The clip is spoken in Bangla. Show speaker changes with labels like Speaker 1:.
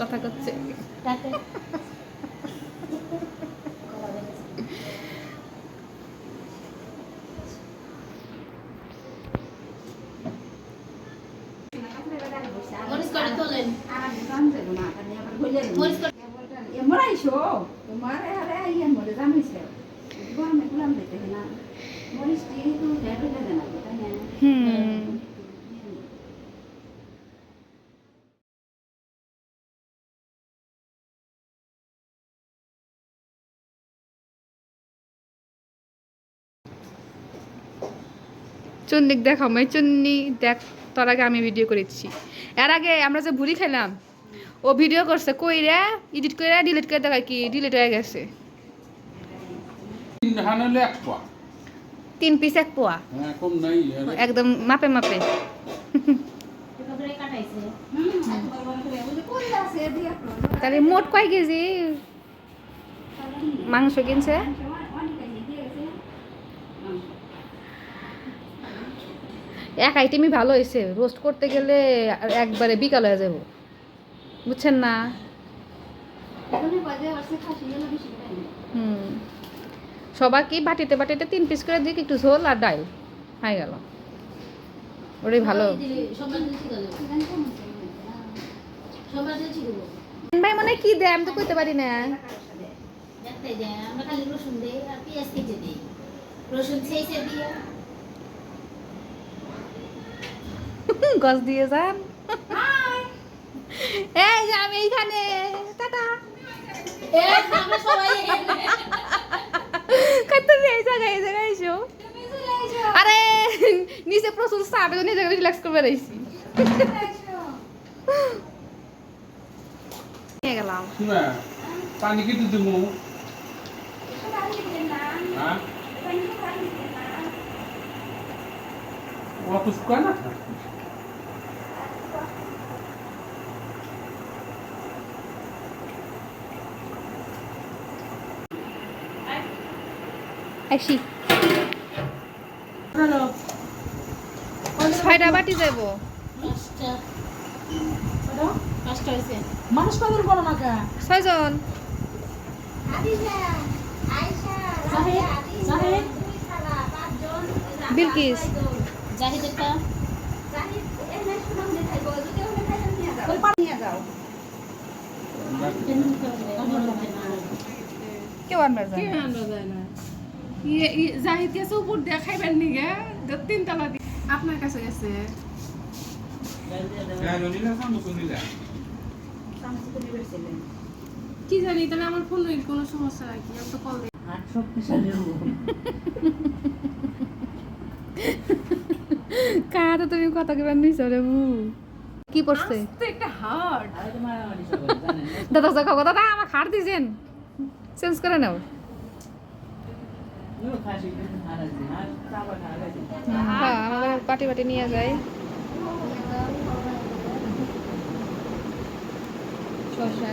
Speaker 1: কথা করছে।
Speaker 2: টাটা মরিচ করে তোলেন মরিচ করে
Speaker 3: এমরাইছো তোমার আরে আইয়া মরে জামাইছে গরমে গুলাম দিতে না মরিচ টি তো ডেট হয়ে যায় না তাই না
Speaker 1: হুম চুন্নিক দেখ আমি চুন্নি দেখ তোর আগে আমি ভিডিও করেছি। এর আগে আমরা যে ভুড়ি খেলাম ও ভিডিও করছে কইরা এডিট করে ডিলিট করে দেখা কি ডিলিট হয়ে গেছে।
Speaker 4: তিন
Speaker 1: পিস এক পোয়া।
Speaker 4: হ্যাঁ কম নাই আর
Speaker 1: একদম মাপে মাপে। তাহলে মোট কয় কেজি? মাংস কিনছে? এক আইটেমই ভালো হয়েছে রোস্ট করতে গেলে একবারে বিকাল হয়ে যাব বুঝছেন না? হুম। সবাইকে বাটিতে বাটিতে তিন পিস করে দিক একটু ঝোল আর ডাল। হয়ে গেল। ওটাই ভালো। ভাই মানে কি দেয়? আমি তো কইতে পারি না।
Speaker 2: রসুন দিই আর পেঁয়াজ কেটে দিই রসুন ছেঁচে দিয়ে
Speaker 1: গছ দিয়ে যান। এই যে আমি এইখানে। টাটা। তুমি এই জায়গায় এই জায়গায় এসো। আরে নিচে প্রচুর চাপ এই জায়গায় রিল্যাক্স করবে রইছি গেলাম।
Speaker 4: পানি কেটে দেবো হ্যাঁ? অত শুকায়
Speaker 1: আসি। ছয়টা বাটি যাব
Speaker 2: পাঁচটা। পাঁচটা হয়েছে।
Speaker 3: মানুষ পাগল বলো না
Speaker 1: ছয়জন। বিলকিস।
Speaker 2: জাহিদ একটা।
Speaker 1: কেউ আনবার যায় না।
Speaker 5: জাহিদ গেছে উপর দিয়ে খাইবেন নিগে তিন তলা দিয়ে আপনার কাছে গেছে? কি জানি তাহলে আমার ফোনের কোনো সমস্যা নাকি আমি তো কল দিই।
Speaker 1: তুমি কথা কেবার নিছ রে বু? কি পড়ছে?
Speaker 5: একটা হার্ট
Speaker 1: দাদা দাদা আমার খাট দিছেন। চেঞ্জ করে নাও। হ্যাঁ আমাদের পাটি পাটি নিয়ে যায় শশা